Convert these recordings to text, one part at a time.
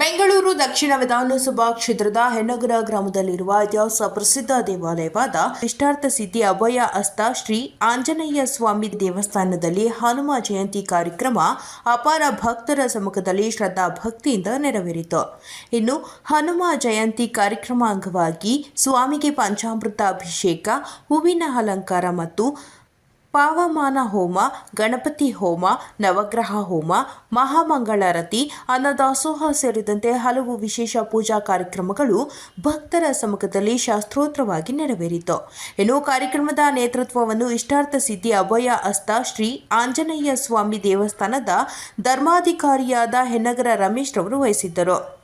ಬೆಂಗಳೂರು ದಕ್ಷಿಣ ವಿಧಾನಸಭಾ ಕ್ಷೇತ್ರದ ಹೆಣ್ಣಗರ ಗ್ರಾಮದಲ್ಲಿರುವ ಇತಿಹಾಸ ಪ್ರಸಿದ್ಧ ದೇವಾಲಯವಾದ ಇಷ್ಟಾರ್ಥ ಸಿದ್ಧಿ ಅಭಯ ಅಸ್ತ ಶ್ರೀ ಆಂಜನೇಯ ಸ್ವಾಮಿ ದೇವಸ್ಥಾನದಲ್ಲಿ ಹನುಮ ಜಯಂತಿ ಕಾರ್ಯಕ್ರಮ ಅಪಾರ ಭಕ್ತರ ಸಮ್ಮುಖದಲ್ಲಿ ಶ್ರದ್ಧಾ ಭಕ್ತಿಯಿಂದ ನೆರವೇರಿತು. ಇನ್ನು ಹನುಮ ಜಯಂತಿ ಕಾರ್ಯಕ್ರಮ ಅಂಗವಾಗಿ ಸ್ವಾಮಿಗೆ ಪಂಚಾಮೃತ ಅಭಿಷೇಕ ಹೂವಿನ ಅಲಂಕಾರ ಮತ್ತು ಪಾವಮಾನ ಹೋಮ, ಗಣಪತಿ ಹೋಮ, ನವಗ್ರಹ ಹೋಮ, ಮಹಾಮಂಗಳಾರತಿ, ಅನ್ನದಾಸೋಹ ಸೇರಿದಂತೆ ಹಲವು ವಿಶೇಷ ಪೂಜಾ ಕಾರ್ಯಕ್ರಮಗಳು ಭಕ್ತರ ಸಮ್ಮುಖದಲ್ಲಿ ಶಾಸ್ತ್ರೋತ್ರವಾಗಿ ನೆರವೇರಿತು. ಇನ್ನು ಕಾರ್ಯಕ್ರಮದ ನೇತೃತ್ವವನ್ನು ಇಷ್ಟಾರ್ಥ ಸಿದ್ಧಿ ಅಭಯ ಅಸ್ತ ಶ್ರೀ ಆಂಜನೇಯ ಸ್ವಾಮಿ ದೇವಸ್ಥಾನದ ಧರ್ಮಾಧಿಕಾರಿಯಾದ ಹೆನ್ನಗರ ರಮೇಶ್ ರವರು ವಹಿಸಿದ್ದರು.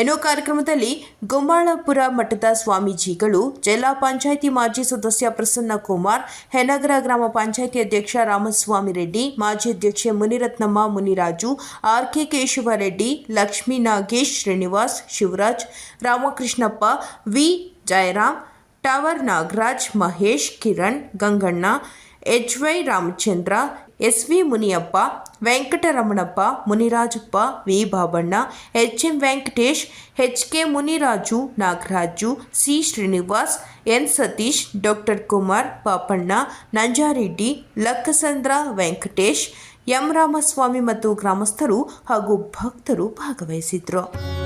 ಇನ್ನು ಕಾರ್ಯಕ್ರಮದಲ್ಲಿ ಗುಮ್ಮಾಳಪುರ ಮಠದ ಸ್ವಾಮೀಜಿಗಳು, ಜಿಲ್ಲಾ ಪಂಚಾಯಿತಿ ಮಾಜಿ ಸದಸ್ಯ ಪ್ರಸನ್ನ ಕುಮಾರ್, ಹೆನಗರ ಗ್ರಾಮ ಪಂಚಾಯಿತಿ ಅಧ್ಯಕ್ಷ ರಾಮಸ್ವಾಮಿ ರೆಡ್ಡಿ, ಮಾಜಿ ಅಧ್ಯಕ್ಷೆ Muniratnamma Muniraju, R K Keshava Reddy Lakshmi Nagesh Srinivas, Shivaraj, Ramakrishnappa, V Jayaram, tower Nagaraj, Mahesh Kiran, Ganganna, H Y Ramachandra S V Muniyappa, Venkataramanappa, Munirajappa, V. Babanna H M Venkatesh H K Muniraju, Nagaraju, C. Srinivas, N. Satish, doctor Kumar Papanna, Nanjareddy, Lakkasandra Venkatesh, M. Ramaswamy ಮತ್ತು ಗ್ರಾಮಸ್ಥರು ಹಾಗೂ ಭಕ್ತರು ಭಾಗವಹಿಸಿದ್ರು.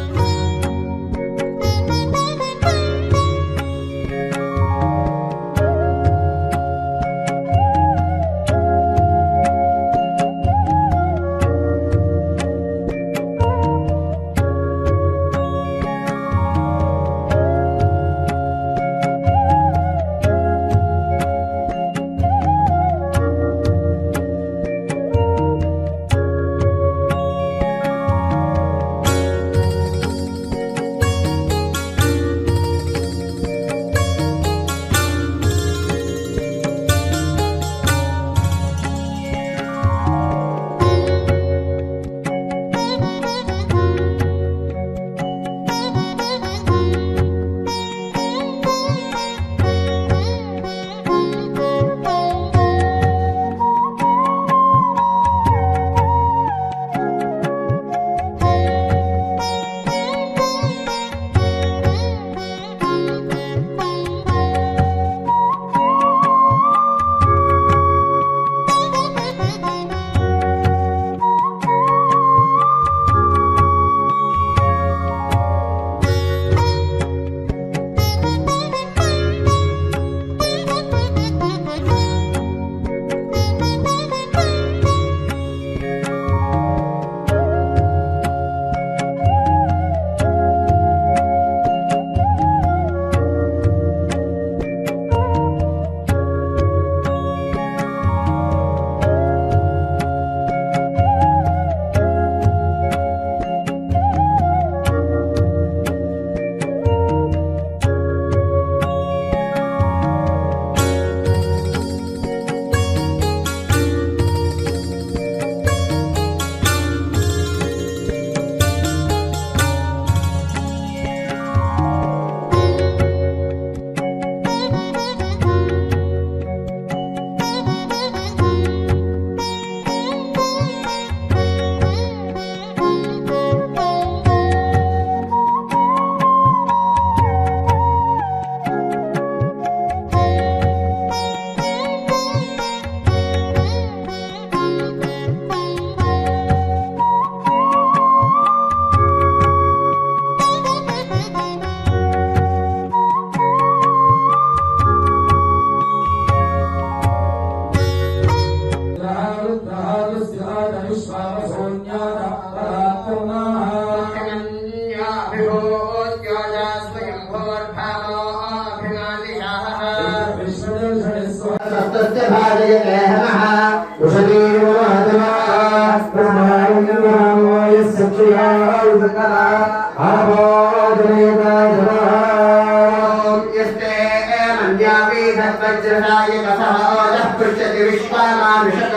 धत्वज्रदाय कथः ओजः पृच्छति विश्वामानुषक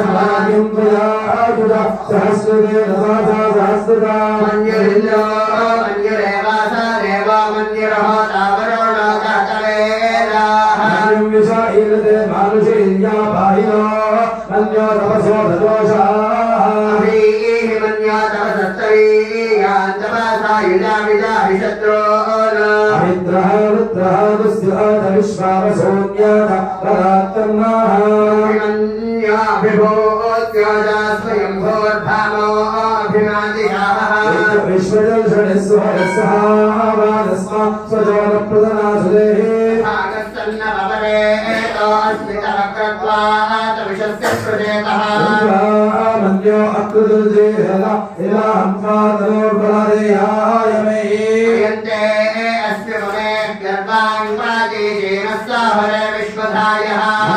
समाधिं त्वया सहस्रते सहस्रता मन्युरिल्लो मन्युरेवास देव मन्युरः तावरो लोककवेदाः विषायते मानुषीया भाइनो अन्यो तपसो ददोषाः अभीः मन्या तव सत्तरीयान्तपासायुजा विजाहि शत्रून् अमित्रः रुद्रः दुस्युआत मन्यो अकृतुर्जेहल इलाहं पादरोर्बलदेहाय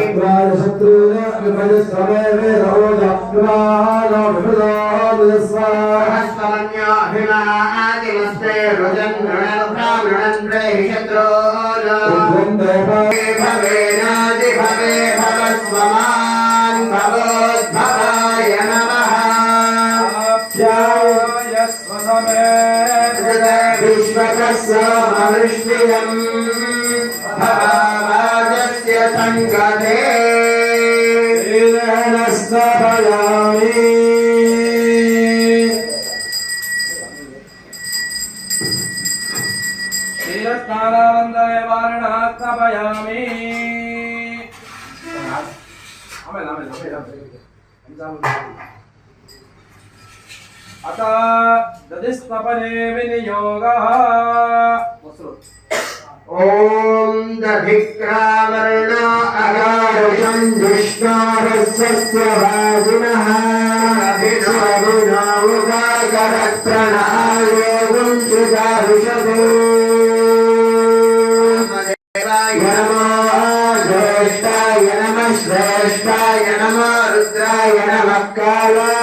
अत्राय शत्रूने विभजस्रमे वेदोज विमानो समृष्टियम् भवाजस्य सङ्गते स्तभयामि क्षीरस्नानानन्दाय वारणः स्तभयामि आमेल आमेल आमेल అత దధిస్తపనే వినియోగ. ఓం దధిక్రామరణ అగారుషం దుష్ణారస్య భాగిన అభినవగుణావుగాకర ప్రణాయోగం సుదారుషదో జ్యేష్ఠాయ నమ శ్రేష్ఠాయ నమ రుద్రాయ నమ కాళ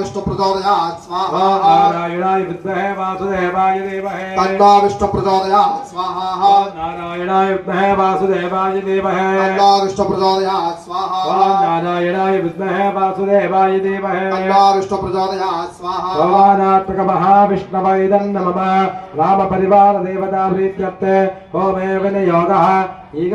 विष्णुप्रचोदयात् स्वाहा ನಾರಾಯಣಾಯ ವಿದ್ಮಹೇ ವಾಸುದೇವಾಯ ಧೀಮಹಿ तन्नो विष्णुप्रचोदयात् स्वाहा ನಾರಾಯಣಾಯ ವಿದ್ಮಹೇ ವಾಸುದೇವಾಯ ಧೀಮಹಿ तन्नो विष्णुप्रचोदयात् स्वाहा ಓಂ ನಾರಾಯಣಾಯ ವಿದ್ಮಹೇ ವಾಸುದೇವಾಯ ಧೀಮಹಿ तन्नो विष्णुप्रचोदयात् स्वाहा ಭಗವಾನಾತ್ಮಕ ಮಹಾವಿಷ್ಣವೈದಂ ನಮಃ ರಾಮ ಪರಿವಾರ ದೇವತಾ ಪ್ರೀತ್ಯರ್ಥ ಹೋಮೇ ವಿನಿಯೋಗ ಈಗ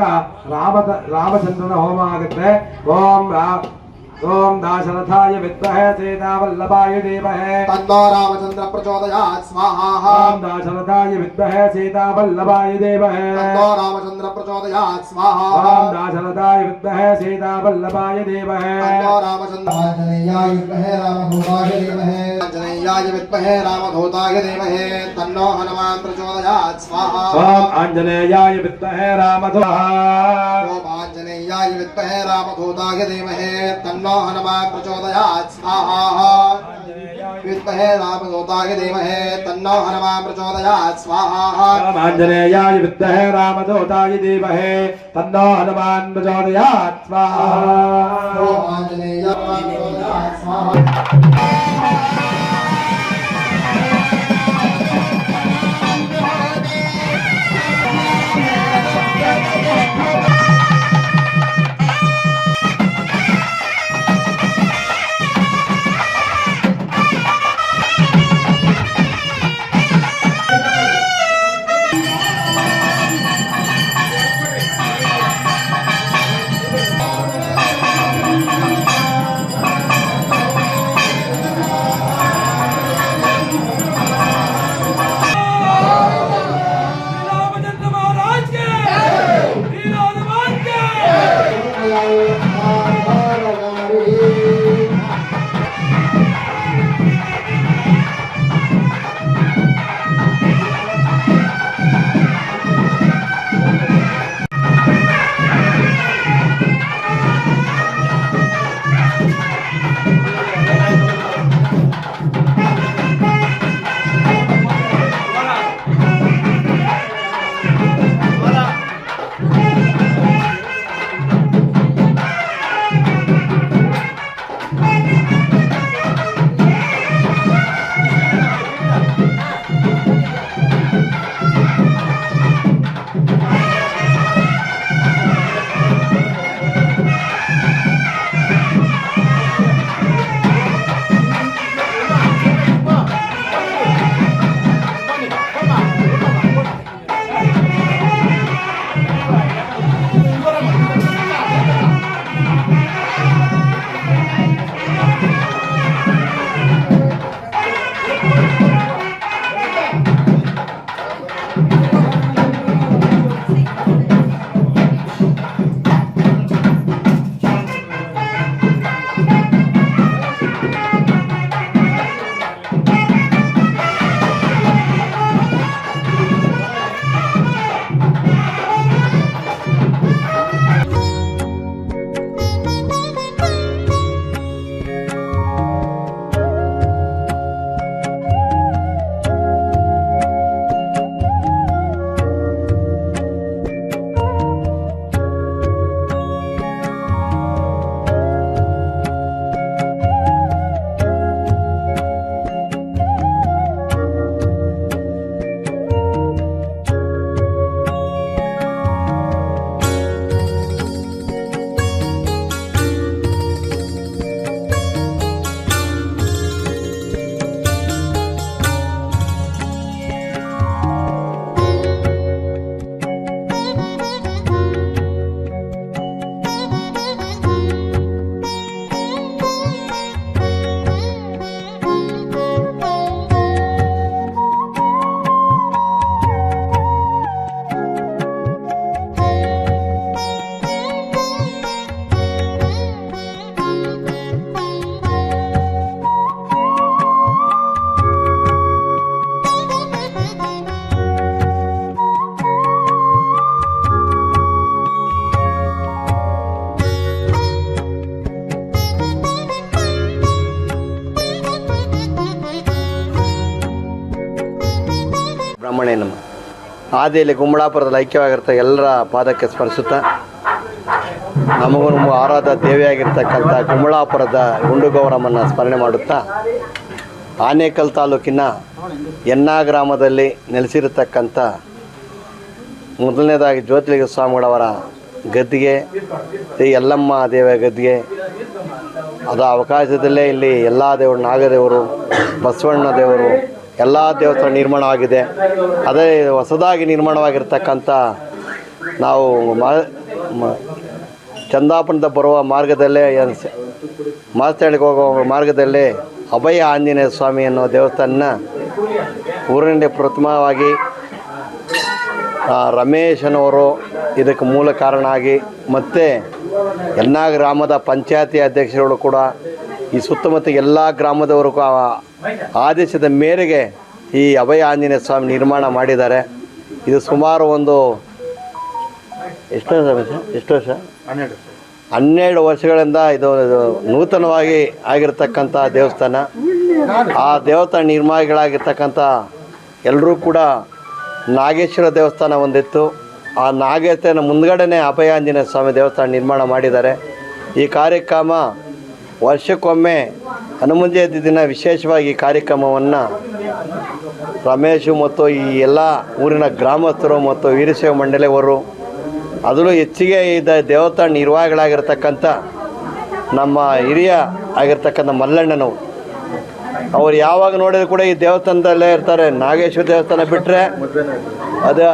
ರಾಮ ರಾಮಚಂದ್ರನ ಹೋಮ ಆಗುತ್ತೆ Come out. ओम दाशरथाय विद्महे सीतावल्लभाय धीमहे। तन्नो रामचन्द्र प्रचोदयात् स्वाहा। ओम दाशरथाय विद्महे सीतावल्लभाय धीमहे। तन्नो रामचन्द्र प्रचोदयात् स्वाहा। ओम दाशरथाय विद्महे सीतावल्लभाय धीमहे। तन्नो रामचन्द्राय विद्महे रामभूताय धीमहे। आञ्जनेयाय विद्महे रामभूताय धीमहे। तन्नो हनुमान् प्रचोदयात् स्वाहा। ओम आञ्जनेयाय विद्महे रामधूताय ओम आञ्जनेयाय विद्महे रामधूताय धीमहे। तन्नो विष्णो हनुमान प्रचोदयात् स्वाहा विद्महे रामदूताय धीमहे तन्नो हनुमान प्रचोदयात्, स्वाहा। रामाञ्जनेयाय विद्महे रामदूताय धीमहे तन्नो ಆದಿಯಲ್ಲಿ ಗುಮ್ಮಳಾಪುರದಲ್ಲಿ ಐಕ್ಯವಾಗಿರ್ತ ಎಲ್ಲರ ಪಾದಕ್ಕೆ ಸ್ಮರಿಸುತ್ತಾ ನಮಗೂ ನಮ್ಮ ಆರಾಧ ದೇವಿಯಾಗಿರ್ತಕ್ಕಂಥ ಗುಮ್ಮಳಾಪುರದ ಗುಂಡುಗೌರಮ್ಮನ್ನು ಸ್ಮರಣೆ ಮಾಡುತ್ತಾ ಆನೇಕಲ್ ತಾಲೂಕಿನ ಎನ್ನಾ ಗ್ರಾಮದಲ್ಲಿ ನೆಲೆಸಿರತಕ್ಕಂಥ ಮೊದಲನೇದಾಗಿ ಜ್ಯೋತಿಲಿಂಗ ಸ್ವಾಮಿಗಳವರ ಗದ್ದಿಗೆ ಯಲ್ಲಮ್ಮ ದೇವಿಯ ಗದ್ದಿಗೆ. ಅದು ಅವಕಾಶದಲ್ಲೇ ಇಲ್ಲಿ ಎಲ್ಲ ದೇವರು, ನಾಗದೇವರು, ಬಸವಣ್ಣ ದೇವರು ಎಲ್ಲ ದೇವಸ್ಥಾನ ನಿರ್ಮಾಣವಾಗಿದೆ ಅದೇ ಹೊಸದಾಗಿ ನಿರ್ಮಾಣವಾಗಿರ್ತಕ್ಕಂಥ ನಾವು ಚಂದಾಪುರದ ಬರುವ ಮಾರ್ಗದಲ್ಲೇ ಮಾಸ್ತಳಿಗೆ ಹೋಗುವ ಮಾರ್ಗದಲ್ಲಿ ಅಭಯ ಆಂಜನೇಯ ಸ್ವಾಮಿ ಅನ್ನೋ ದೇವಸ್ಥಾನ ಊರಿನಲ್ಲಿ ಪ್ರಥಮವಾಗಿ ರಮೇಶನವರು ಇದಕ್ಕೆ ಮೂಲ ಕಾರಣ ಆಗಿ ಮತ್ತು ಎಲ್ಲ ಗ್ರಾಮದ ಪಂಚಾಯತಿ ಅಧ್ಯಕ್ಷರುಗಳು ಕೂಡ ಈ ಸುತ್ತಮುತ್ತ ಎಲ್ಲ ಗ್ರಾಮದವರು ಆದೇಶದ ಮೇರೆಗೆ ಈ ಅಭಯ ಆಂಜನೇಯ ಸ್ವಾಮಿ ನಿರ್ಮಾಣ ಮಾಡಿದ್ದಾರೆ. ಇದು ಸುಮಾರು ಒಂದು ಎಷ್ಟು ವರ್ಷ? ಎಷ್ಟು ವರ್ಷ? ಹನ್ನೆರಡು ವರ್ಷಗಳಿಂದ ಇದು ಇದು ನೂತನವಾಗಿ ಆಗಿರತಕ್ಕಂಥ ದೇವಸ್ಥಾನ. ಆ ದೇವಸ್ಥಾನ ನಿರ್ಮಾಣಗಳಾಗಿರ್ತಕ್ಕಂಥ ಎಲ್ಲರೂ ಕೂಡ ನಾಗೇಶ್ವರ ದೇವಸ್ಥಾನ ಒಂದಿತ್ತು. ಆ ನಾಗೇಶ್ವರನ ಮುಂದ್ಗಡೆನೇ ಅಭಯಾಂಜನೇಯ ಸ್ವಾಮಿ ದೇವಸ್ಥಾನ ನಿರ್ಮಾಣ ಮಾಡಿದ್ದಾರೆ. ಈ ಕಾರ್ಯಕ್ರಮ ವರ್ಷಕ್ಕೊಮ್ಮೆ ಹನುಮಂತ ಜಯಂತಿ ದಿನ ವಿಶೇಷವಾಗಿ ಕಾರ್ಯಕ್ರಮವನ್ನು ರಮೇಶು ಮತ್ತು ಈ ಎಲ್ಲ ಊರಿನ ಗ್ರಾಮಸ್ಥರು ಮತ್ತು ವೀರಶೈವ ಮಂಡಳಿಯವರು, ಅದರಲ್ಲೂ ಹೆಚ್ಚಿಗೆ ಇದ್ದ ದೇವತಾ ನಿರ್ವಾಹಗಳಾಗಿರ್ತಕ್ಕಂಥ ನಮ್ಮ ಹಿರಿಯ ಆಗಿರ್ತಕ್ಕಂಥ ಮಲ್ಲಣ್ಣನವರು. ಅವ್ರು ಯಾವಾಗ ನೋಡಿದ್ರು ಕೂಡ ಈ ದೇವಸ್ಥಾನದಲ್ಲೇ ಇರ್ತಾರೆ. ನಾಗೇಶ್ವರ ದೇವಸ್ಥಾನ ಬಿಟ್ಟರೆ ಅದು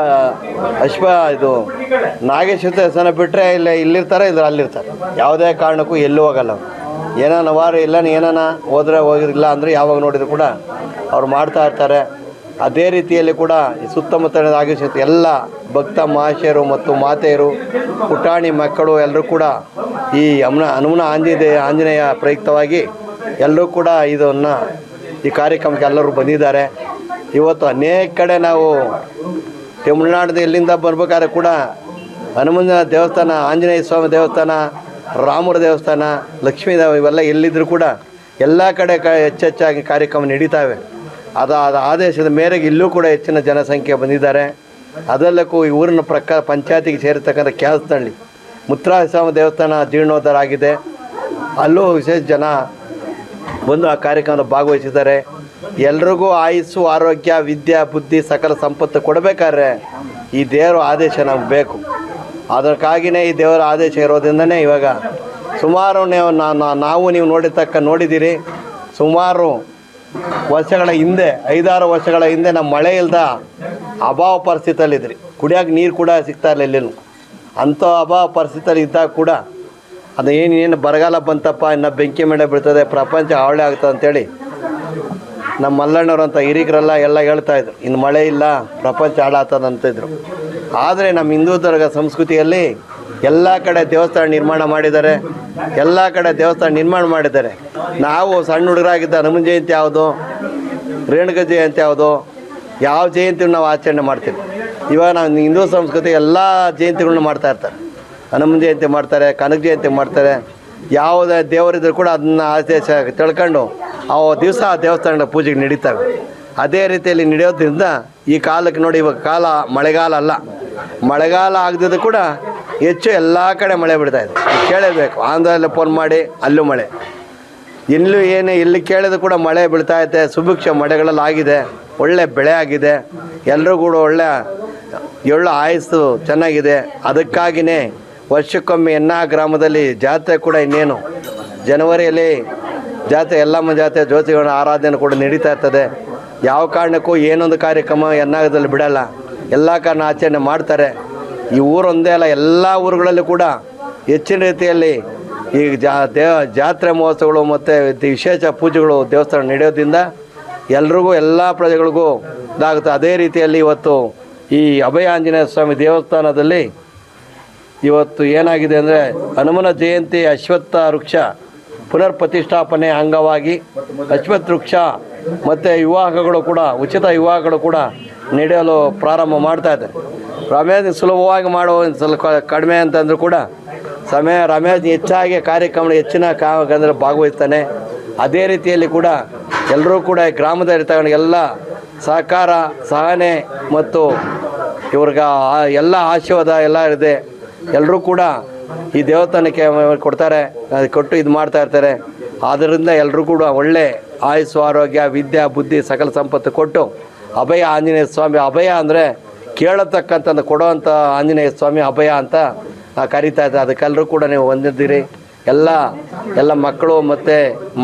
ಅಶ್ವ ಇದು ನಾಗೇಶ್ವರ ದೇವಸ್ಥಾನ ಬಿಟ್ಟರೆ ಇಲ್ಲ ಇಲ್ಲಿರ್ತಾರೆ ಇಲ್ಲ ಅಲ್ಲಿರ್ತಾರೆ ಯಾವುದೇ ಕಾರಣಕ್ಕೂ ಎಲ್ಲೂ ಹೋಗಲ್ಲ ಏನಾನ ವಾರ ಇಲ್ಲ ಏನಾನ ಹೋದ್ರೆ ಹೋಗಿರಲಿಲ್ಲ ಅಂದರೆ ಯಾವಾಗ ನೋಡಿದ್ರು ಕೂಡ ಅವ್ರು ಮಾಡ್ತಾ ಇರ್ತಾರೆ. ಅದೇ ರೀತಿಯಲ್ಲಿ ಕೂಡ ಈ ಸುತ್ತಮುತ್ತಲಿನ ಆಗಮಿಸಿದ ಎಲ್ಲ ಭಕ್ತ ಮಹಾಶಯರು ಮತ್ತು ಮಾತೆಯರು, ಪುಟಾಣಿ ಮಕ್ಕಳು ಎಲ್ಲರೂ ಕೂಡ ಈ ಅಮ್ನ ಹನುಮನ ಆಂಜನೇಯ ಆಂಜನೇಯ ಪ್ರಯುಕ್ತವಾಗಿ ಎಲ್ಲರೂ ಕೂಡ ಇದನ್ನು ಈ ಕಾರ್ಯಕ್ರಮಕ್ಕೆ ಎಲ್ಲರೂ ಬಂದಿದ್ದಾರೆ. ಇವತ್ತು ಅನೇಕ ಕಡೆ ನಾವು ತಮಿಳುನಾಡಿನ ಎಲ್ಲಿಂದ ಬರ್ಬೇಕಾದ್ರೆ ಕೂಡ ಹನುಮನ ದೇವಸ್ಥಾನ, ಆಂಜನೇಯ ಸ್ವಾಮಿ ದೇವಸ್ಥಾನ ರಾಮರ ದೇವಸ್ಥಾನ ಲಕ್ಷ್ಮೀ ದೇವ ಇವೆಲ್ಲ ಎಲ್ಲಿದ್ದರೂ ಕೂಡ ಎಲ್ಲ ಕಡೆ ಕ ಹೆಚ್ಚೆಚ್ಚಾಗಿ ಕಾರ್ಯಕ್ರಮ ನಡೀತಾವೆ. ಅದು ಅದು ಆದೇಶದ ಮೇರೆಗೆ ಇಲ್ಲೂ ಕೂಡ ಹೆಚ್ಚಿನ ಜನಸಂಖ್ಯೆ ಬಂದಿದ್ದಾರೆ. ಅದೆಲ್ಲಕ್ಕೂ ಈ ಊರಿನ ಪ್ರಕಾರ ಪಂಚಾಯತಿಗೆ ಸೇರಿರ್ತಕ್ಕಂಥ ಕ್ಯಾಲ್ಸ್ನಳ್ಳಿ ಮುತ್ರಾಸ್ವಾಮಿ ದೇವಸ್ಥಾನ ಜೀರ್ಣೋದ್ಧಾರ ಆಗಿದೆ. ಅಲ್ಲೂ ವಿಶೇಷ ಜನ ಬಂದು ಆ ಕಾರ್ಯಕ್ರಮದ ಭಾಗವಹಿಸಿದ್ದಾರೆ. ಎಲ್ರಿಗೂ ಆಯಸ್ಸು, ಆರೋಗ್ಯ, ವಿದ್ಯಾ, ಬುದ್ಧಿ, ಸಕಲ ಸಂಪತ್ತು ಕೊಡಬೇಕಾದ್ರೆ ಈ ದೇವರ ಆದೇಶ ನಮ್ಗೆ ಬೇಕು. ಅದಕ್ಕಾಗಿಯೇ ಈ ದೇವರ ಆದೇಶ ಇರೋದ್ರಿಂದನೇ ಇವಾಗ ಸುಮಾರು ನೀವು ನಾವು ನೀವು ನೋಡಿರ್ತಕ್ಕ ನೋಡಿದ್ದೀರಿ. ಸುಮಾರು ವರ್ಷಗಳ ಹಿಂದೆ, ಐದಾರು ವರ್ಷಗಳ ಹಿಂದೆ ನಮ್ಮ ಮಳೆ ಇಲ್ದ ಅಭಾವ ಪರಿಸ್ಥಿತಿಯಲ್ಲಿದ್ರಿ. ಕುಡಿಯೋಕೆ ನೀರು ಕೂಡ ಸಿಗ್ತಾ ಇರಲಿಲ್ಲ ಎಲ್ಲೂ ಅಂಥ ಅಭಾವ ಪರಿಸ್ಥಿತಿಯಲ್ಲಿ ಇದ್ದಾಗ ಕೂಡ ಅದು ಏನೇನು ಬರಗಾಲ ಬಂತಪ್ಪ, ಇನ್ನು ಬೆಂಕಿ ಮೇಲೆ ಬೀಳ್ತದೆ, ಪ್ರಪಂಚ ಹಾವಳಿ ಆಗ್ತದೆ ಅಂತೇಳಿ ನಮ್ಮ ಮಲ್ಲಣ್ಣವ್ರು ಅಂತ ಹಿರಿಕರೆಲ್ಲ ಎಲ್ಲ ಹೇಳ್ತಾ ಇದ್ರು. ಇನ್ನು ಮಳೆ ಇಲ್ಲ, ಪ್ರಪಂಚ ಹಾಳಾತದಂತಿದ್ರು ಆದರೆ ನಮ್ಮ ಹಿಂದೂ ಧರ್ಗ ಸಂಸ್ಕೃತಿಯಲ್ಲಿ ಎಲ್ಲ ಕಡೆ ದೇವಸ್ಥಾನ ನಿರ್ಮಾಣ ಮಾಡಿದ್ದಾರೆ, ಎಲ್ಲ ಕಡೆ ದೇವಸ್ಥಾನ ನಿರ್ಮಾಣ ಮಾಡಿದ್ದಾರೆ. ನಾವು ಸಣ್ಣ ಹುಡುಗರಾಗಿದ್ದ ಹನುಮನ್ ಜಯಂತಿ ಯಾವುದು, ರೇಣುಕ ಜಯಂತಿ ಯಾವುದು, ಯಾವ ಜಯಂತಿ ನಾವು ಆಚರಣೆ ಮಾಡ್ತೀವಿ. ಇವಾಗ ನಾವು ಹಿಂದೂ ಸಂಸ್ಕೃತಿ ಎಲ್ಲ ಜಯಂತಿಗಳನ್ನ ಮಾಡ್ತಾ ಇರ್ತಾರೆ. ಹನುಮನ್ ಜಯಂತಿ ಮಾಡ್ತಾರೆ, ಕನಕ ಜಯಂತಿ ಮಾಡ್ತಾರೆ. ಯಾವುದೇ ದೇವರಿದ್ರು ಕೂಡ ಅದನ್ನ ಆಚರಿಸ ತಿಳ್ಕೊಂಡು ಆ ದಿವಸ ಆ ದೇವಸ್ಥಾನಗಳ ಪೂಜೆಗೆ ನಡೀತವೆ. ಅದೇ ರೀತಿಯಲ್ಲಿ ನಡೆಯೋದ್ರಿಂದ ಈ ಕಾಲಕ್ಕೆ ನೋಡಿ ಇವಾಗ ಕಾಲ ಮಳೆಗಾಲ ಅಲ್ಲ. ಮಳೆಗಾಲ ಆಗದಿದ್ದು ಕೂಡ ಹೆಚ್ಚು ಎಲ್ಲ ಕಡೆ ಮಳೆ ಬಿಡ್ತಾ ಇದೆ. ಕೇಳಬೇಕು. ಆಂಧ್ರದಲ್ಲಿ ಫೋನ್ ಮಾಡಿ ಅಲ್ಲೂ ಮಳೆ. ಎಲ್ಲೂ ಏನೇ ಇಲ್ಲಿ ಕೇಳಿದ್ರು ಕೂಡ ಮಳೆ ಬೀಳ್ತಾ ಇದೆ. ಸುಭಿಕ್ಷ ಮಳೆಗಳಲ್ಲಿ ಆಗಿದೆ. ಒಳ್ಳೆ ಬೆಳೆ ಆಗಿದೆ. ಎಲ್ಲರೂ ಕೂಡ ಒಳ್ಳೆ ಎಳ್ಳು ಆಯಸ್ಸು ಚೆನ್ನಾಗಿದೆ. ಅದಕ್ಕಾಗಿಯೇ ವರ್ಷಕ್ಕೊಮ್ಮೆ ಎನ್ನ ಗ್ರಾಮದಲ್ಲಿ ಜಾತ್ರೆ ಕೂಡ ಇನ್ನೇನು. ಜನವರಿಯಲ್ಲಿ ಜಾತ್ರೆ ಎಲ್ಲಮ್ಮ ಜಾತ್ರೆ ಜ್ಯೋತಿಗಳ ಆರಾಧನೆ ಕೂಡ ನಡೀತಾ ಇರ್ತದೆ. ಯಾವ ಕಾರಣಕ್ಕೂ ಏನೊಂದು ಕಾರ್ಯಕ್ರಮ ಎನ್ನಾಗದಲ್ಲಿ ಬಿಡಲ್ಲ. ಎಲ್ಲ ಕಾರಣ ಆಚರಣೆ ಮಾಡ್ತಾರೆ. ಈ ಊರೊಂದೇ ಅಲ್ಲ, ಎಲ್ಲ ಊರುಗಳಲ್ಲೂ ಕೂಡ ಹೆಚ್ಚಿನ ರೀತಿಯಲ್ಲಿ ಈ ಜಾ ದೇವ ಜಾತ್ರೆ ಮಹೋತ್ಸವಗಳು ಮತ್ತು ವಿಶೇಷ ಪೂಜೆಗಳು ದೇವಸ್ಥಾನ ನಡೆಯೋದ್ರಿಂದ ಎಲ್ರಿಗೂ, ಎಲ್ಲ ಪ್ರಜೆಗಳಿಗೂ ಇದಾಗುತ್ತೆ. ಅದೇ ರೀತಿಯಲ್ಲಿ ಇವತ್ತು ಈ ಅಭಯ ಆಂಜನೇಯ ಸ್ವಾಮಿ ದೇವಸ್ಥಾನದಲ್ಲಿ ಇವತ್ತು ಏನಾಗಿದೆ ಅಂದರೆ ಹನುಮನ ಜಯಂತಿ ಅಶ್ವತ್ಥ ವೃಕ್ಷ ಪುನರ್ ಪ್ರತಿಷ್ಠಾಪನೆ ಅಂಗವಾಗಿ ಅಶ್ವತ್ ವೃಕ್ಷ ಮತ್ತು ವಿವಾಹಗಳು ಕೂಡ, ಉಚಿತ ವಿವಾಹಗಳು ಕೂಡ ನಡೆಯಲು ಪ್ರಾರಂಭ ಮಾಡ್ತಾ ಇದ್ದಾರೆ. ರಮೇಶ್ ಸುಲಭವಾಗಿ ಮಾಡುವ ಸ್ವಲ್ಪ ಕಡಿಮೆ ಅಂತಂದರೂ ಕೂಡ ಸಮಯ ರಮೇಶ್ ಹೆಚ್ಚಾಗಿ ಕಾರ್ಯಕ್ರಮ ಹೆಚ್ಚಿನ ಕಾರ್ಯಕ್ರಮದಲ್ಲಿ ಭಾಗವಹಿಸ್ತಾನೆ. ಅದೇ ರೀತಿಯಲ್ಲಿ ಕೂಡ ಎಲ್ಲರೂ ಕೂಡ ತಗೊಂಡು ಎಲ್ಲ ಸಹಕಾರ, ಸಹನೆ ಮತ್ತು ಇವ್ರಿಗೆ ಎಲ್ಲ ಆಶೀರ್ವಾದ ಎಲ್ಲ ಇದೆ. ಎಲ್ಲರೂ ಕೂಡ ಈ ದೇವಸ್ಥಾನಕ್ಕೆ ಕೊಡ್ತಾರೆ, ಅದು ಕೊಟ್ಟು ಇದು ಮಾಡ್ತಾ ಇರ್ತಾರೆ. ಆದ್ದರಿಂದ ಎಲ್ಲರೂ ಕೂಡ ಒಳ್ಳೆ ಆಯುಸ್ಸು, ಆರೋಗ್ಯ, ವಿದ್ಯೆ, ಬುದ್ಧಿ, ಸಕಲ ಸಂಪತ್ತು ಕೊಟ್ಟು ಅಭಯ ಆಂಜನೇಯ ಸ್ವಾಮಿ, ಅಭಯ ಅಂದರೆ ಕೇಳತಕ್ಕಂಥ ಕೊಡುವಂಥ ಆಂಜನೇಯ ಸ್ವಾಮಿ ಅಭಯ ಅಂತ ಕರೀತಾ ಕರಿತಾ ಇದ್ದೆ ಅದಕ್ಕೆಲ್ಲರೂ ಕೂಡ ನೀವು ಹೊಂದಿದ್ದೀರಿ. ಎಲ್ಲ ಎಲ್ಲ ಮಕ್ಕಳು ಮತ್ತು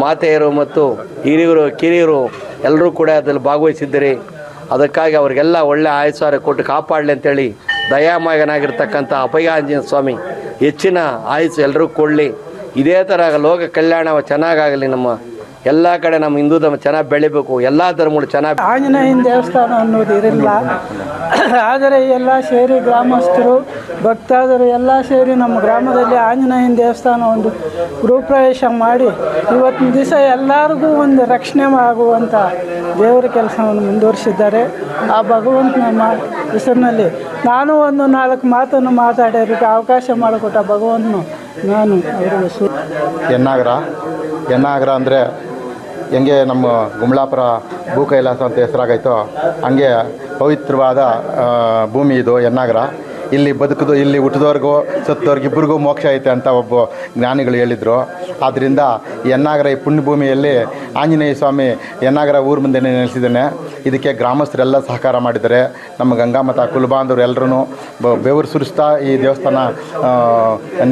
ಮಾತೆಯರು ಮತ್ತು ಹಿರಿಯರು, ಕಿರಿಯರು ಎಲ್ಲರೂ ಕೂಡ ಅದರಲ್ಲಿ ಭಾಗವಹಿಸಿದ್ದೀರಿ. ಅದಕ್ಕಾಗಿ ಅವರಿಗೆಲ್ಲ ಒಳ್ಳೆ ಆಯುಸ್ಸಾರ ಕೊಟ್ಟು ಕಾಪಾಡಲಿ ಅಂತೇಳಿ ದಯಾಮಯನಾಗಿರ್ತಕ್ಕಂಥ ಅಭಯ ಆಂಜನೇಯ ಸ್ವಾಮಿ ಹೆಚ್ಚಿನ ಆಯುಸ್ಸು ಎಲ್ಲರೂ ಕೊಡಲಿ. ಇದೇ ಥರ ಲೋಕ ಕಲ್ಯಾಣ ಚೆನ್ನಾಗಾಗಲಿ ನಮ್ಮ ಎಲ್ಲ ಕಡೆ ನಮ್ಮ ಹಿಂದೂ ಧರ್ಮ ಚೆನ್ನಾಗಿ ಬೆಳಿಬೇಕು ಎಲ್ಲ ಧರ್ಮಗಳು ಚೆನ್ನಾಗಿ ಆಂಜನೇಯನ ದೇವಸ್ಥಾನ ಅನ್ನೋದು ಇರಲಿಲ್ಲ. ಆದರೆ ಎಲ್ಲ ಸೇರಿ ಗ್ರಾಮಸ್ಥರು ಭಕ್ತಾದರು ಎಲ್ಲ ಸೇರಿ ನಮ್ಮ ಗ್ರಾಮದಲ್ಲಿ ಆಂಜನೇಯನ ದೇವಸ್ಥಾನ ಒಂದು ಗೃಹಪ್ರವೇಶ ಮಾಡಿ ಇವತ್ತಿನ ದಿವಸ ಎಲ್ಲರಿಗೂ ಒಂದು ರಕ್ಷಣೆ ಆಗುವಂಥ ದೇವರ ಕೆಲಸವನ್ನು ಮುಂದುವರಿಸಿದ್ದಾರೆ. ಆ ಭಗವಂತನ ಹೆಸರಿನಲ್ಲಿ ನಾನು ಒಂದು ನಾಲ್ಕು ಮಾತನ್ನು ಮಾತಾಡೋದಕ್ಕೆ ಅವಕಾಶ ಮಾಡಿಕೊಟ್ಟ ಭಗವಂತನು ನಾನು ಅವರಿಗೆ ಎನ್ನಾಗರ ಎನ್ನಾಗರ ಅಂದರೆ ಹೆಂಗೆ ನಮ್ಮ ಗುಮ್ಲಾಪುರ ಭೂ ಕೈಲಾಸ ಅಂತ ಹೆಸರಾಗೈತೋ ಹಂಗೆ ಪವಿತ್ರವಾದ ಭೂಮಿ ಇದು ಎನ್ನಾಗರ ಇಲ್ಲಿ ಬದುಕಿದು, ಇಲ್ಲಿ ಹುಟ್ಟಿದವ್ರಿಗೂ ಇಬ್ಬರಿಗೂ ಮೋಕ್ಷ ಐತೆ ಅಂತ ಒಬ್ಬ ಜ್ಞಾನಿಗಳು ಹೇಳಿದರು. ಆದ್ದರಿಂದ ಎನ್ನಾಗರ ಈ ಪುಣ್ಯಭೂಮಿಯಲ್ಲಿ ಆಂಜನೇಯ ಸ್ವಾಮಿ ಎನ್ನಾಗರ ಊರ ಮುಂದೆ ನೆಲೆಸಿದ್ದಾನೆ. ಇದಕ್ಕೆ ಗ್ರಾಮಸ್ಥರೆಲ್ಲ ಸಹಕಾರ ಮಾಡಿದ್ದಾರೆ. ನಮ್ಮ ಗಂಗಾಮತ ಕುಲಬಾಂಧವರು ಎಲ್ಲರೂ ಬೆವರು ಸುರಿಸ್ತಾ ಈ ದೇವಸ್ಥಾನ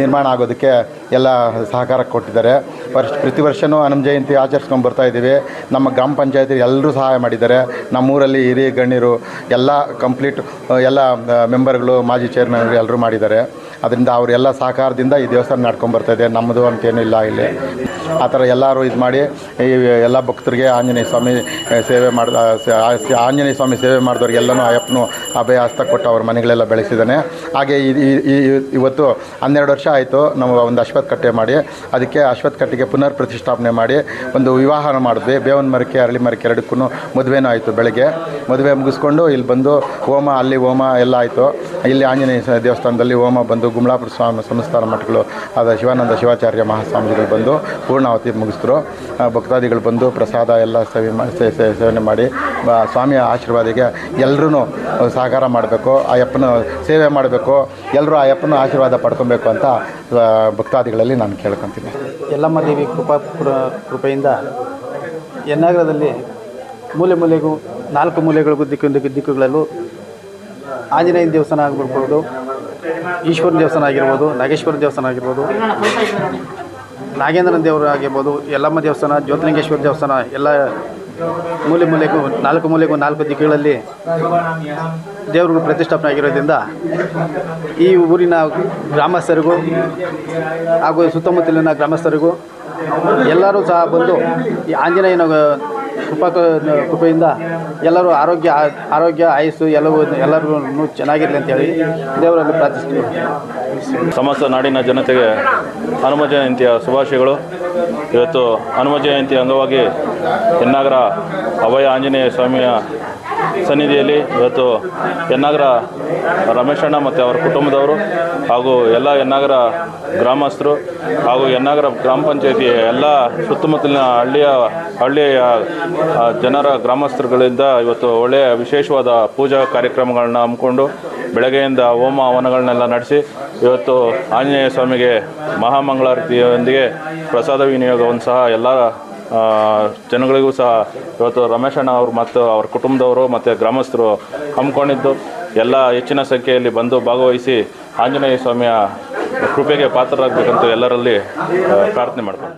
ನಿರ್ಮಾಣ ಆಗೋದಕ್ಕೆ ಎಲ್ಲ ಸಹಕಾರ ಕೊಟ್ಟಿದ್ದಾರೆ. ವರ್ಷ ಪ್ರತಿ ವರ್ಷವೂ ಹನುಮ ಜಯಂತಿ ಆಚರಿಸ್ಕೊಂಡು ಬರ್ತಾ ಇದ್ದೀವಿ. ನಮ್ಮ ಗ್ರಾಮ ಪಂಚಾಯತಿ ಎಲ್ಲರೂ ಸಹಾಯ ಮಾಡಿದ್ದಾರೆ. ನಮ್ಮೂರಲ್ಲಿ ಹಿರಿಯ ಗಣ್ಯರು, ಎಲ್ಲ ಕಂಪ್ಲೀಟ್ ಎಲ್ಲ ಮೆಂಬರ್ಗಳು ಮಾಜಿ ಚೇರ್ಮನ್ಗಳು ಎಲ್ಲರೂ ಮಾಡಿದ್ದಾರೆ. ಅದರಿಂದ ಅವರೆಲ್ಲ ಸಹಕಾರದಿಂದ ಈ ದೇವಸ್ಥಾನ ನಡ್ಕೊಂಡು ಬರ್ತಾ ಇದೆ. ನಮ್ಮದು ಅಂತೇನೂ ಇಲ್ಲ ಇಲ್ಲಿ. ಆ ಥರ ಎಲ್ಲರೂ ಇದು ಮಾಡಿ, ಈ ಎಲ್ಲ ಭಕ್ತರಿಗೆ ಆಂಜನೇಯ ಸ್ವಾಮಿ ಸೇವೆ ಮಾಡಿದ ಆಂಜನೇಯ ಸ್ವಾಮಿ ಸೇವೆ ಮಾಡಿದವ್ರಿಗೆಲ್ಲನೂ ಅಯ್ಯಪ್ಪನೂ ಅಭಯ ಹಸ್ತ ಕೊಟ್ಟು ಅವ್ರ ಮನೆಗಳೆಲ್ಲ ಬೆಳೆಸಿದ್ದಾನೆ. ಹಾಗೆ ಈ- ಇವತ್ತು ಹನ್ನೆರಡು ವರ್ಷ ಆಯಿತು ನಾವು ಒಂದು ಅಶ್ವತ್ಕಟ್ಟೆ ಮಾಡಿ, ಅದಕ್ಕೆ ಅಶ್ವತ್ ಕಟ್ಟೆಗೆ ಪುನರ್ ಪ್ರತಿಷ್ಠಾಪನೆ ಮಾಡಿ ಒಂದು ವಿವಾಹನ ಮಾಡಿದ್ವಿ. ಬೇವನ ಮರಕ್ಕೆ ಅರಳಿ ಮರಕ್ಕೆ ಎರಡಕ್ಕೂ ಮದುವೆನೂ ಆಯಿತು ಬೆಳಗ್ಗೆ. ಮದುವೆ ಮುಗಿಸ್ಕೊಂಡು ಇಲ್ಲಿ ಬಂದು ಹೋಮ, ಅಲ್ಲಿ ಹೋಮ ಎಲ್ಲ ಆಯಿತು. ಇಲ್ಲಿ ಆಂಜನೇಯ ದೇವಸ್ಥಾನದಲ್ಲಿ ಹೋಮ ಬಂದು ಗುಮ್ಲಾಪುರ ಸ್ವಾಮಿ ಸಂಸ್ಥಾನ ಮಠಗಳು ಆದ ಶಿವಾನಂದ ಶಿವಾಚಾರ್ಯ ಮಹಾಸ್ವಾಮಿಗಳು ಬಂದು ಪೂರ್ಣಾವತಿ ಮುಗಿಸಿದ್ರು ಆ, ಭಕ್ತಾದಿಗಳು ಬಂದು ಪ್ರಸಾದ ಎಲ್ಲ ಸೇವೆ ಸೇವನೆ ಮಾಡಿ ಸ್ವಾಮಿಯ ಆಶೀರ್ವಾದಿಗೆ ಎಲ್ಲರೂ ಸಹಕಾರ ಮಾಡಬೇಕು ಅಯ್ಯಪ್ಪನ ಸೇವೆ ಮಾಡಬೇಕು ಎಲ್ಲರೂ ಅಯ್ಯಪ್ಪನ ಆಶೀರ್ವಾದ ಪಡ್ಕೊಬೇಕು ಅಂತ ಭಕ್ತಾದಿಗಳಲ್ಲಿ ನಾನು ಕೇಳ್ಕೊತೀನಿ. ಎಲ್ಲಮ್ಮ ದೇವಿ ಕೃಪಾ ಕೃಪೆಯಿಂದ ಯನ್ನಾಗರದಲ್ಲಿ ಮೂಲೆ ಮೂಲೆಗೂ ನಾಲ್ಕು ಮೂಲೆಗಳಿಗೂ ದಿಕ್ಕು ದಿಕ್ಕು ದಿಕ್ಕುಗಳಲ್ಲೂ ಆಂಜನೇಯ ದೇವಸ್ಥಾನ ಆಗಿರ್ಬೋದು ಈಶ್ವರ ದೇವಸ್ಥಾನ ಆಗಿರ್ಬೋದು, ನಾಗೇಶ್ವರ ದೇವಸ್ಥಾನ ಆಗಿರ್ಬೋದು, ನಾಗೇಂದ್ರನ ದೇವರು ಆಗಿರ್ಬೋದು, ಯಲ್ಲಮ್ಮ ದೇವಸ್ಥಾನ ಜ್ಯೋತಿಲಿಂಗೇಶ್ವರ ದೇವಸ್ಥಾನ, ಎಲ್ಲ ಮೂಲೆ ಮೂಲೆಗೂ, ನಾಲ್ಕು ಮೂಲೆಗೂ ನಾಲ್ಕು ದಿಕ್ಕುಗಳಲ್ಲಿ ದೇವರುಗಳು ಪ್ರತಿಷ್ಠಾಪನೆ ಆಗಿರೋದ್ರಿಂದ ಈ ಊರಿನ ಗ್ರಾಮಸ್ಥರಿಗೂ ಹಾಗೂ ಸುತ್ತಮುತ್ತಲಿನ ಗ್ರಾಮಸ್ಥರಿಗೂ ಎಲ್ಲರೂ ಸಹ ಬಂದು ಈ ಆಂಜನೇಯನ ಕೃಪಾ ಕೃಪೆಯಿಂದ ಎಲ್ಲರೂ ಆರೋಗ್ಯ ಆರೋಗ್ಯ, ಆಯಸ್ಸು ಎಲ್ಲವೂ ಎಲ್ಲರೂ ಚೆನ್ನಾಗಿರಲಿ ಅಂತೇಳಿ ದೇವರಲ್ಲಿ ಪ್ರಾರ್ಥಿಸ್ತೀವಿ. ಸಮಸ್ತ ನಾಡಿನ ಜನತೆಗೆ ಹನುಮ ಜಯಂತಿಯ ಶುಭಾಶಯಗಳು. ಇವತ್ತು ಹನುಮ ಜಯಂತಿ ಅಂಗವಾಗಿ ಹೆನ್ನಾಗರ ಅಭಯ ಆಂಜನೇಯ ಸ್ವಾಮಿಯ ಸನ್ನಿಧಿಯಲ್ಲಿ ಇವತ್ತು ಎನ್ನಾಗರ ರಮೇಶಣ್ಣ ಮತ್ತು ಅವರ ಕುಟುಂಬದವರು ಹಾಗೂ ಎಲ್ಲ ಎನ್ನಾಗರ ಗ್ರಾಮಸ್ಥರು ಹಾಗೂ ಎನ್ನಾಗರ ಗ್ರಾಮ ಪಂಚಾಯತಿ ಎಲ್ಲ ಸುತ್ತಮುತ್ತಲಿನ ಹಳ್ಳಿಯ ಹಳ್ಳಿಯ ಜನರ ಗ್ರಾಮಸ್ಥರುಗಳಿಂದ ಇವತ್ತು ಒಳ್ಳೆಯ ವಿಶೇಷವಾದ ಪೂಜಾ ಕಾರ್ಯಕ್ರಮಗಳನ್ನ ಹಮ್ಮಿಕೊಂಡು ಬೆಳಗ್ಗೆಯಿಂದ ಹೋಮ ಹವನಗಳನ್ನೆಲ್ಲ ನಡೆಸಿ ಇವತ್ತು ಆಂಜನೇಯ ಸ್ವಾಮಿಗೆ ಮಹಾಮಂಗಳಾರತಿಯೊಂದಿಗೆ ಪ್ರಸಾದ ವಿನಿಯೋಗವನ್ನು ಸಹ ಎಲ್ಲ ಜನಗಳಿಗೂ ಸಹ ಇವತ್ತು ರಮೇಶಣ್ಣ ಅವರು ಮತ್ತು ಅವ್ರ ಕುಟುಂಬದವರು ಮತ್ತು ಗ್ರಾಮಸ್ಥರು ಹಮ್ಮಿಕೊಂಡಿದ್ದು ಎಲ್ಲ ಹೆಚ್ಚಿನ ಸಂಖ್ಯೆಯಲ್ಲಿ ಬಂದು ಭಾಗವಹಿಸಿ ಆಂಜನೇಯ ಸ್ವಾಮಿಯ ಕೃಪೆಗೆ ಪಾತ್ರರಾಗಬೇಕಂತ ಎಲ್ಲರಲ್ಲಿ ಪ್ರಾರ್ಥನೆ ಮಾಡ್ಕೊಂಡು